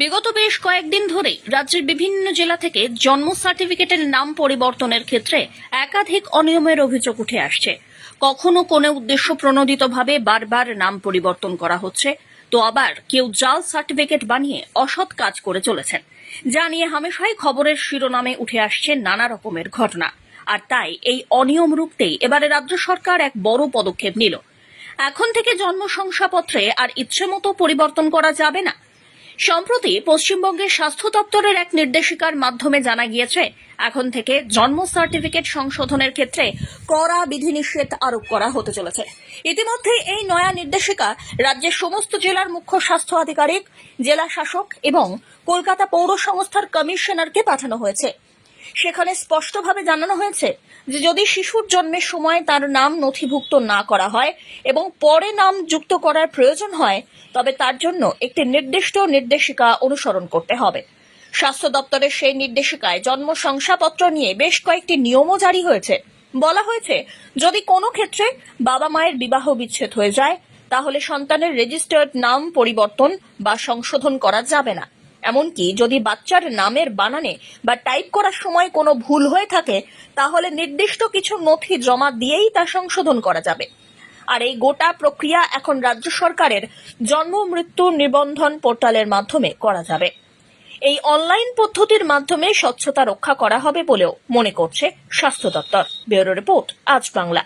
বিগত বেশ কয়েকদিন ধরেই রাজ্যের বিভিন্ন জেলা থেকে জন্ম সার্টিফিকেটের নাম পরিবর্তনের ক্ষেত্রে একাধিক অনিয়মের অভিযোগ উঠে আসছে। কখনো কোনো উদ্দেশ্য প্রণোদিতভাবে বারবার নাম পরিবর্তন করা হচ্ছে, তো আবার কেউ জাল সার্টিফিকেট বানিয়ে অসৎ কাজ করে চলেছেন। যা নিয়ে হামেশাই খবরের শিরোনামে উঠে আসছে নানা রকমের ঘটনা। আর তাই এই অনিয়ম রুখতেই এবারে রাজ্য সরকার এক বড় পদক্ষেপ নিল। এখন থেকে জন্ম শংসাপত্রে আর ইচ্ছে মতো পরিবর্তন করা যাবে না। সম্প্রতি পশ্চিমবঙ্গের স্বাস্থ্য দপ্তরের এক নির্দেশিকার মাধ্যমে জানা গিয়েছে, এখন থেকে জন্ম সার্টিফিকেট সংশোধনের ক্ষেত্রে কড়া বিধিনিষেধ আরোপ করা হতে চলেছে। ইতিমধ্যে এই নয়া নির্দেশিকা রাজ্যের সমস্ত জেলার মুখ্য স্বাস্থ্য আধিকারিক, জেলা শাসক এবং কলকাতা পৌর সংস্থার কমিশনারকে পাঠানো হয়েছে। সেখানে স্পষ্টভাবে জানানো হয়েছে যে যদি শিশুর জন্মের সময় তার নাম নথিভুক্ত না করা হয় এবং পরে নাম যুক্ত করার প্রয়োজন হয়, তবে তার জন্য একটি নির্দিষ্ট নির্দেশিকা অনুসরণ করতে হবে। স্বাস্থ্য দপ্তরের সেই নির্দেশিকায় জন্ম শংসাপত্র নিয়ে বেশ কয়েকটি নিয়মও জারি হয়েছে। বলা হয়েছে, যদি কোনো ক্ষেত্রে বাবা মায়ের বিবাহ বিচ্ছেদ হয়ে যায়, তাহলে সন্তানের রেজিস্টার্ড নাম পরিবর্তন বা সংশোধন করা যাবে না। এমনকি যদি বাচ্চার নামের বানানে বা টাইপ করার সময় কোনো ভুল হয়ে থাকে, তাহলে নির্দিষ্ট কিছু নথি জমা দিয়েই তা সংশোধন করা যাবে। আর এই গোটা প্রক্রিয়া এখন রাজ্য সরকারের জন্ম মৃত্যু নিবন্ধন পোর্টালের মাধ্যমে করা যাবে। এই অনলাইন পদ্ধতির মাধ্যমে স্বচ্ছতা রক্ষা করা হবে বলেও মনে করছে স্বাস্থ্য দপ্তর। ব্যুরো রিপোর্ট, আজ বাংলা।